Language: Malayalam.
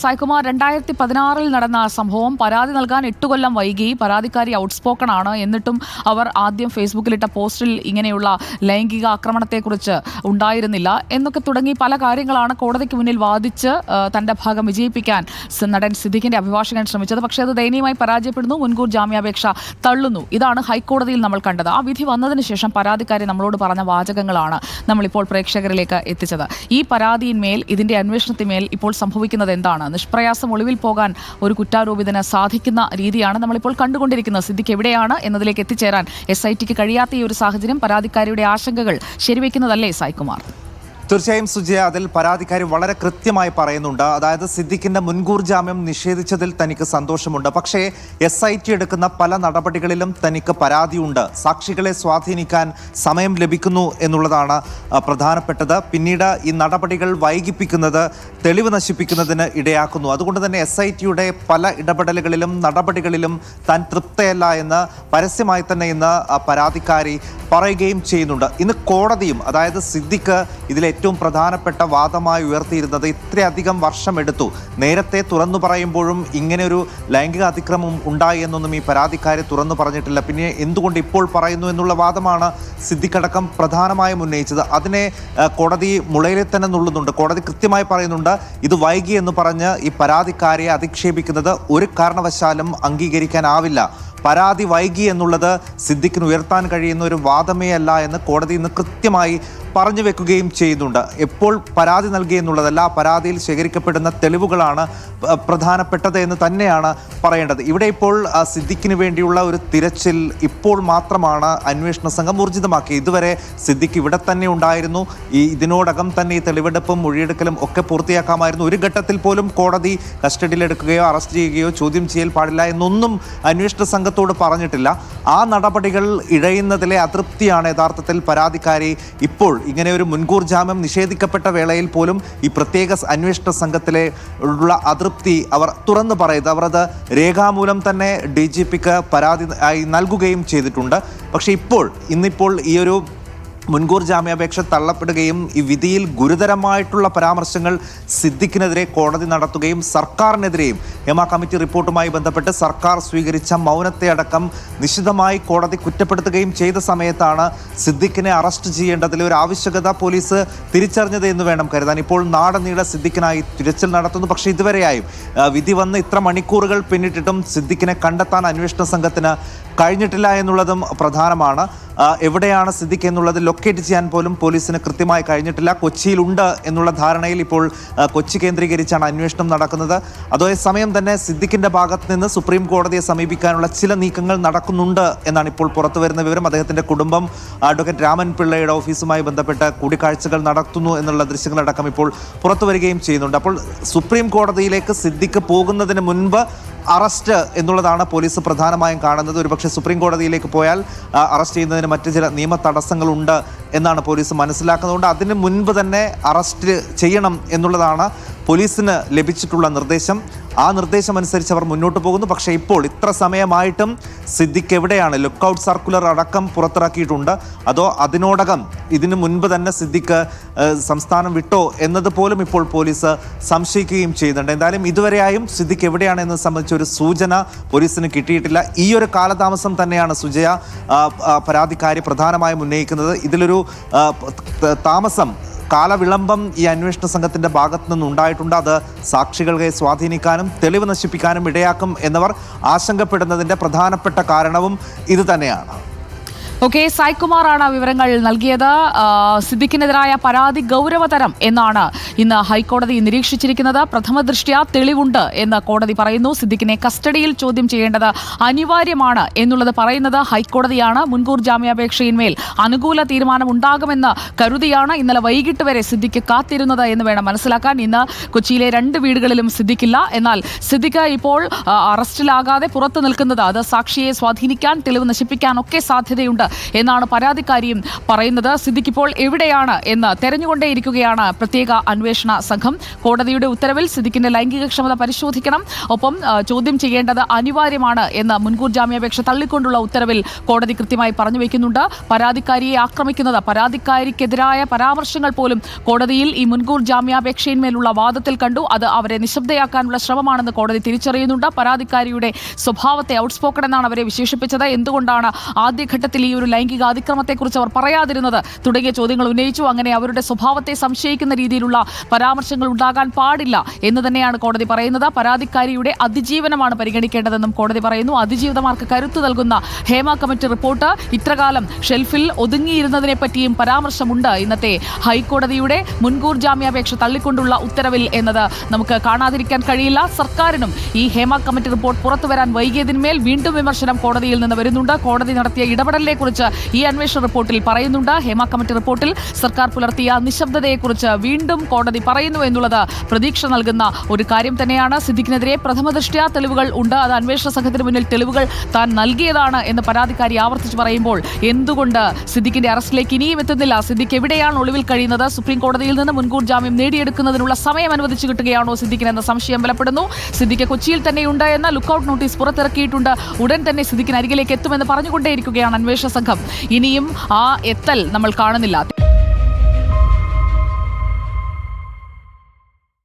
സായ്കുമാർ രണ്ടായിരത്തി പതിനാറിൽ നടന്ന സംഭവം പരാതി നൽകാൻ എട്ട് കൊല്ലം വൈകി. പരാതിക്കാരി ഔട്ട്സ്പോക്കൺ ആണ് എന്നിട്ടും അവർ ആദ്യം ഫേസ്ബുക്കിലിട്ട പോസ്റ്റിൽ ഇങ്ങനെയുള്ള ലൈംഗിക ആക്രമണത്തെക്കുറിച്ച് ഉണ്ടായിരുന്നില്ല. എന്നൊക്കെ തുടങ്ങി പല കാര്യങ്ങളാണ് കോടതിക്ക് മുന്നിൽ വാദിച്ച് തന്റെ ഭാഗം വിജയിപ്പിക്കാൻ നടൻ സിദ്ദിഖിന്റെ അഭിഭാഷകൻ ശ്രമിച്ചത്. പക്ഷേ അത് ദയനീയമായി പരാജയപ്പെടുന്നു. മുൻകൂർ ജാമ്യാപേക്ഷ തള്ളുന്നു. ഇതാണ് ഹൈക്കോടതിയിൽ നമ്മൾ കണ്ടത്. ആ വിധി വന്നതിന് ശേഷം പരാതിക്കാരി നമ്മളോട് പറഞ്ഞ വാചകങ്ങളാണ് നമ്മളിപ്പോൾ പ്രേക്ഷകരിലേക്ക് എത്തിച്ചത്. ഈ പരാതിയിന്മേൽ ഇതിന്റെ അന്വേഷണത്തിന്മേൽ ഇപ്പോൾ സംഭവിക്കുന്നത് എന്താണ്? നിഷ്പ്രയാസം ഒളിവിൽ പോകാൻ ഒരു കുറ്റാരോപിതന് സാധിക്കുന്ന രീതിയാണ് നമ്മളിപ്പോൾ കണ്ടുകൊണ്ടിരിക്കുന്നത്. സിദ്ദിഖ് എവിടെയാണ് എന്നതിലേക്ക് എത്തിച്ചേരാൻ എസ് ഐ ടിക്ക് കഴിയാത്ത ഈ ഒരു സാഹചര്യം പരാതിക്കാരിയുടെ ആശങ്കകൾ ശരിവെക്കുന്നതല്ലേ സായ്കുമാർ? തീർച്ചയായും സുജയ അതിൽ പരാതിക്കാരി വളരെ കൃത്യമായി പറയുന്നുണ്ട്. അതായത് സിദ്ദിഖിന്റെ മുൻകൂർ ജാമ്യം നിഷേധിച്ചതിൽ തനിക്ക് സന്തോഷമുണ്ട്. പക്ഷേ എസ് ഐ ടി എടുക്കുന്ന പല നടപടികളിലും തനിക്ക് പരാതിയുണ്ട്. സാക്ഷികളെ സ്വാധീനിക്കാൻ സമയം ലഭിക്കുന്നു എന്നുള്ളതാണ് പ്രധാനപ്പെട്ടത്. പിന്നീട് ഈ നടപടികൾ വൈകിപ്പിക്കുന്നത് തെളിവ് നശിപ്പിക്കുന്നതിന് ഇടയാക്കുന്നു. അതുകൊണ്ട് തന്നെ എസ് ഐ ടിയുടെ പല ഇടപെടലുകളിലും നടപടികളിലും താൻ തൃപ്തയല്ല എന്ന് പരസ്യമായി തന്നെ ഇന്ന് പരാതിക്കാരി പറയുകയും ചെയ്യുന്നുണ്ട്. ഇന്ന് കോടതിയും അതായത് സിദ്ദിഖ് ഇതിൽ ഏറ്റവും പ്രധാനപ്പെട്ട വാദമായി ഉയർത്തിയിരുന്നത് ഇത്രയധികം വർഷമെടുത്തു നേരത്തെ തുറന്നു പറയുമ്പോഴും ഇങ്ങനെ ഒരു ലൈംഗിക അതിക്രമം ഉണ്ടായി എന്നൊന്നും ഈ പരാതിക്കാരെ തുറന്നു പറഞ്ഞിട്ടില്ല. പിന്നെ എന്തുകൊണ്ട് ഇപ്പോൾ പറയുന്നു എന്നുള്ള വാദമാണ് സിദ്ധിക്കടക്കം പ്രധാനമായും ഉന്നയിച്ചത്. അതിനെ കോടതി മുളയിലെ തന്നെ നുള്ളുന്നുണ്ട്. കോടതി കൃത്യമായി പറയുന്നുണ്ട് ഇത് വൈകി എന്ന് പറഞ്ഞ് ഈ പരാതിക്കാരെ അധിക്ഷേപിക്കുന്നത് ഒരു കാരണവശാലും അംഗീകരിക്കാനാവില്ല. പരാതി വൈകി എന്നുള്ളത് സിദ്ദിഖിന് ഉയർത്താൻ കഴിയുന്ന ഒരു വാദമേ അല്ല എന്ന് കോടതി ഇന്ന് കൃത്യമായി പറഞ്ഞു വെക്കുകയും ചെയ്യുന്നുണ്ട്. എപ്പോൾ പരാതി നൽകി എന്നുള്ളതല്ല പരാതിയിൽ ശേഖരിക്കപ്പെടുന്ന തെളിവുകളാണ് പ്രധാനപ്പെട്ടത് എന്ന് തന്നെയാണ് പറയേണ്ടത്. ഇവിടെ ഇപ്പോൾ സിദ്ദിഖിന് വേണ്ടിയുള്ള ഒരു തിരച്ചിൽ ഇപ്പോൾ മാത്രമാണ് അന്വേഷണ സംഘം ഊർജിതമാക്കി ഇതുവരെ സിദ്ദിഖ് ഇവിടെ തന്നെ ഉണ്ടായിരുന്നു. ഈ ഇതിനോടകം തന്നെ ഈ തെളിവെടുപ്പും മൊഴിയെടുക്കലും ഒക്കെ പൂർത്തിയാക്കാമായിരുന്നു. ഒരു ഘട്ടത്തിൽ പോലും കോടതി കസ്റ്റഡിയിലെടുക്കുകയോ അറസ്റ്റ് ചെയ്യുകയോ ചോദ്യം ചെയ്യൽ പാടില്ല എന്നൊന്നും അന്വേഷണ സംഘത്തോട് പറഞ്ഞിട്ടില്ല. ആ നടപടികൾ ഇഴയുന്നതിലെ അതൃപ്തിയാണ് യഥാർത്ഥത്തിൽ പരാതിക്കാരി ഇപ്പോൾ ഇങ്ങനെ ഒരു മുൻകൂർ ജാമ്യം നിഷേധിക്കപ്പെട്ട വേളയിൽ പോലും ഈ പ്രത്യേക അന്വേഷണ സംഘത്തിലെ ഉള്ള അതൃപ്തി അവർ തുറന്നു പറയുന്നത് അവർ അത് രേഖാമൂലം തന്നെ ഡി ജി പിക്ക് പരാതി ആയി നൽകുകയും ചെയ്തിട്ടുണ്ട്. പക്ഷേ ഇപ്പോൾ ഇന്നിപ്പോൾ ഈ ഒരു മുൻകൂർ ജാമ്യാപേക്ഷ തള്ളപ്പെടുകയും ഈ വിധിയിൽ ഗുരുതരമായിട്ടുള്ള പരാമർശങ്ങൾ സിദ്ദിഖിനെതിരെ കോടതി നടത്തുകയും സർക്കാരിനെതിരെയും എമ കമ്മിറ്റി റിപ്പോർട്ടുമായി ബന്ധപ്പെട്ട് സർക്കാർ സ്വീകരിച്ച മൗനത്തെ അടക്കം നിശിതമായി കോടതി കുറ്റപ്പെടുത്തുകയും ചെയ്ത സമയത്താണ് സിദ്ദിഖിനെ അറസ്റ്റ് ചെയ്യേണ്ടതിലെ ഒരു ആവശ്യകത പോലീസ് തിരിച്ചറിഞ്ഞത് എന്ന് വേണം കരുതാൻ. ഇപ്പോൾ നാടനീള സിദ്ദിഖിനായി തിരച്ചിൽ നടത്തുന്നു. പക്ഷേ ഇതുവരെയായും വിധി വന്ന് ഇത്ര മണിക്കൂറുകൾ പിന്നിട്ടിട്ടും സിദ്ദിഖിനെ കണ്ടെത്താൻ അന്വേഷണ സംഘത്തിന് കഴിഞ്ഞിട്ടില്ല എന്നുള്ളതും പ്രധാനമാണ്. എവിടെയാണ് സിദ്ദിഖ് എന്നുള്ളത് ലൊക്കേറ്റ് ചെയ്യാൻ പോലും പോലീസിന് കൃത്യമായി കഴിഞ്ഞിട്ടില്ല. കൊച്ചിയിലുണ്ട് എന്നുള്ള ധാരണയിൽ ഇപ്പോൾ കൊച്ചി കേന്ദ്രീകരിച്ചാണ് അന്വേഷണം നടക്കുന്നത്. അതേസമയം തന്നെ സിദ്ദിഖിന്റെ ഭാഗത്ത് നിന്ന് സുപ്രീം കോടതിയെ സമീപിക്കാനുള്ള ചില നീക്കങ്ങൾ നടക്കുന്നുണ്ട് എന്നാണ് ഇപ്പോൾ പുറത്തു വരുന്ന വിവരം. അദ്ദേഹത്തിന്റെ കുടുംബം അഡ്വക്കേറ്റ് രാമൻ പിള്ളയുടെ ഓഫീസുമായി ബന്ധപ്പെട്ട് കൂടിക്കാഴ്ചകൾ നടത്തുന്നു എന്നുള്ള ദൃശ്യങ്ങളടക്കം ഇപ്പോൾ പുറത്തു വരികയും ചെയ്യുന്നുണ്ട്. അപ്പോൾ സുപ്രീം കോടതിയിലേക്ക് സിദ്ദിഖ് പോകുന്നതിന് മുൻപ് അറസ്റ്റ് എന്നുള്ളതാണ് പോലീസ് പ്രധാനമായും കാണുന്നത്. ഒരുപക്ഷെ സുപ്രീം കോടതിയിലേക്ക് പോയാൽ അറസ്റ്റ് ചെയ്യുന്നതിന് മറ്റ് ചില നിയമ തടസ്സങ്ങളുണ്ട് എന്നാണ് പോലീസ് മനസ്സിലാക്കുന്നതുകൊണ്ട് അതിന് മുൻപ് തന്നെ അറസ്റ്റ് ചെയ്യണം എന്നുള്ളതാണ് പോലീസിന് ലഭിച്ചിട്ടുള്ള നിർദ്ദേശം. ആ നിർദ്ദേശം അനുസരിച്ച് അവർ മുന്നോട്ട് പോകുന്നു. പക്ഷേ ഇപ്പോൾ ഇത്ര സമയമായിട്ടും സിദ്ദിഖ് എവിടെയാണ്? ലുക്കൗട്ട് സർക്കുലർ അടക്കം പുറത്തിറക്കിയിട്ടുണ്ട്. അതോ അതിനോടകം ഇതിനു മുൻപ് തന്നെ സിദ്ദിഖ് സംസ്ഥാനം വിട്ടോ എന്നത് പോലും ഇപ്പോൾ പോലീസ് സംശയിക്കുകയും ചെയ്യുന്നുണ്ട്. എന്തായാലും ഇതുവരെയായും സിദ്ദിഖ് എവിടെയാണ് എന്നത് സംബന്ധിച്ച ഒരു സൂചന പോലീസിന് കിട്ടിയിട്ടില്ല. ഈ ഒരു കാലതാമസം തന്നെയാണ് സുജയ പരാതിക്കാരി പ്രധാനമായും ഉന്നയിക്കുന്നത്. ഇതിലൊരു താമസം കാലവിളംബം ഈ അന്വേഷണ സംഘത്തിന്റെ ഭാഗത്തു നിന്ന് ഉണ്ടായിട്ടുണ്ട് അത് സാക്ഷികളെ സ്വാധീനിക്കാനും തെളിവ് നശിപ്പിക്കാനും ഇടയാക്കും എന്നവർ ആശങ്കപ്പെടുന്നതിന്റെ പ്രധാനപ്പെട്ട കാരണവും ഇത് തന്നെയാണ്. ഓക്കെ സായ്കുമാറാണ് വിവരങ്ങൾ നൽകിയത്. സിദ്ദിഖിനെതിരായ പരാതി ഗൗരവതരം എന്നാണ് ഇന്ന് ഹൈക്കോടതി നിരീക്ഷിച്ചിരിക്കുന്നത്. പ്രഥമ ദൃഷ്ട്യാ തെളിവുണ്ട് എന്ന് കോടതി പറയുന്നു. സിദ്ദിഖിനെ കസ്റ്റഡിയിൽ ചോദ്യം ചെയ്യേണ്ടത് അനിവാര്യമാണ് എന്നുള്ളത് പറയുന്നത് ഹൈക്കോടതിയാണ്. മുൻകൂർ ജാമ്യാപേക്ഷയിന്മേൽ അനുകൂല തീരുമാനം ഉണ്ടാകുമെന്ന് കരുതിയാണ് ഇന്നലെ വൈകിട്ട് വരെ സിദ്ദിഖ് കാത്തിരുന്നത് എന്ന് വേണം മനസ്സിലാക്കാൻ. ഇന്ന് കൊച്ചിയിലെ രണ്ട് വീടുകളിലും സിദ്ദിഖില്ല. എന്നാൽ സിദ്ദിഖ് ഇപ്പോൾ അറസ്റ്റിലാകാതെ പുറത്തു നിൽക്കുന്നത് അത് സാക്ഷിയെ സ്വാധീനിക്കാൻ തെളിവ് നശിപ്പിക്കാൻ ഒക്കെ സാധ്യതയുണ്ട് എന്നാണ് പരാതിക്കാരിയും പറയുന്നത്. സിദ്ദിഖ് ഇപ്പോൾ എവിടെയാണ് എന്ന് തെരഞ്ഞുകൊണ്ടേയിരിക്കുകയാണ് പ്രത്യേക അന്വേഷണ സംഘം. കോടതിയുടെ ഉത്തരവിൽ സിദ്ദിഖിന്റെ ലൈംഗികക്ഷമത പരിശോധിക്കണം. ഒപ്പം ചോദ്യം ചെയ്യേണ്ടത് അനിവാര്യമാണ് എന്ന് മുൻകൂർ ജാമ്യാപേക്ഷ തള്ളിക്കൊണ്ടുള്ള ഉത്തരവിൽ കോടതി കൃത്യമായി പറഞ്ഞു വയ്ക്കുന്നുണ്ട് പരാതിക്കാരിയെ ആക്രമിക്കുന്നത് പരാതിക്കാരിക്കെതിരായ പരാമർശങ്ങൾ പോലും കോടതിയിൽ ഈ മുൻകൂർ ജാമ്യാപേക്ഷയിന്മേലുള്ള വാദത്തിൽ കണ്ടു. അത് അവരെ നിശബ്ദയാക്കാനുള്ള ശ്രമമാണെന്ന് കോടതി തിരിച്ചറിയുന്നുണ്ട്. പരാതിക്കാരിയുടെ സ്വഭാവത്തെ ഔട്ട്സ്പോക്കൺ എന്നാണ് അവരെ വിശേഷിപ്പിച്ചത്. എന്തുകൊണ്ടാണ് ആദ്യഘട്ടത്തിൽ ഈ ഒരു ലൈംഗിക അതിക്രമത്തെക്കുറിച്ച് അവർ പറയാതിരുന്നത്. തുടങ്ങിയ ചോദ്യങ്ങൾ ഉന്നയിച്ചു. അങ്ങനെ അവരുടെ സ്വഭാവത്തെ സംശയിക്കുന്ന രീതിയിലുള്ള പരാമർശങ്ങൾ ഉണ്ടാകാൻ പാടില്ല എന്ന് തന്നെയാണ് കോടതി പറയുന്നത്. പരാതിക്കാരിയുടെ അതിജീവനമാണ് പരിഗണിക്കേണ്ടതെന്നും കോടതി പറയുന്നു. അതിജീവിതമാർക്ക് കരുത്തു നൽകുന്ന ഹേമ കമ്മിറ്റി റിപ്പോർട്ട് ഇത്രകാലം ഷെൽഫിൽ ഒതുങ്ങിയിരുന്നതിനെ പറ്റിയും പരാമർശമുണ്ട്. ഇന്നത്തെ ഹൈക്കോടതിയുടെ മുൻകൂർ ജാമ്യാപേക്ഷ തള്ളിക്കൊണ്ടുള്ള ഉത്തരവിൽ എന്നത് നമുക്ക് കാണാതിരിക്കാൻ കഴിയില്ല. സർക്കാരിനും ഈ ഹേമ കമ്മിറ്റി റിപ്പോർട്ട് പുറത്തുവരാൻ വൈകിയതിന്മേൽ വീണ്ടും വിമർശനം കോടതിയിൽ നിന്ന് വരുന്നുണ്ട്. കോടതി നടത്തിയ ഇടപെടലിനെ കുറിച്ച് ഈ അന്വേഷണ റിപ്പോർട്ടിൽ പറയുന്നുണ്ട്. ഹേമ കമ്മിറ്റി റിപ്പോർട്ടിൽ സർക്കാർ പുലർത്തിയ നിശബ്ദതയെക്കുറിച്ച് വീണ്ടും കോടതി പറയുന്നു എന്നുള്ളത് പ്രതീക്ഷ നൽകുന്ന ഒരു കാര്യം തന്നെയാണ്. സിദ്ദിഖിനെതിരെ പ്രഥമദൃഷ്ട്യാ തെളിവുകൾ ഉണ്ട്. അത് അന്വേഷണ സംഘത്തിന് മുന്നിൽ തെളിവുകൾ താൻ നൽകിയതാണ് എന്ന് പരാതിക്കാരി ആവർത്തിച്ച് പറയുമ്പോൾ എന്തുകൊണ്ട് സിദ്ദിഖിന്റെ അറസ്റ്റിലേക്ക് ഇനിയും എത്തുന്നില്ല? സിദ്ദിഖ് എവിടെയാണ് ഒളിവിൽ കഴിയുന്നത്? സുപ്രീം കോടതിയിൽ നിന്ന് മുൻകൂർ ജാമ്യം നേടിയെടുക്കുന്നതിനുള്ള സമയം അനുവദിച്ചു കിട്ടുകയാണോ സിദ്ദിഖിന് എന്ന സംശയം ബലപ്പെടുന്നു. സിദ്ദിഖ് കൊച്ചിയിൽ തന്നെയുണ്ട് എന്ന ലുക്കൌട്ട് നോട്ടീസ് പുറത്തിറക്കിയിട്ടുണ്ട്. ഉടൻ തന്നെ സിദ്ദിഖിന് അരികിലേക്ക് എത്തുമെന്ന് പറഞ്ഞുകൊണ്ടേയിരിക്കുകയാണ് അന്വേഷണ സംഘം. ഇനിയും ആ എത്തൽ നമ്മൾ കാണുന്നില്ല.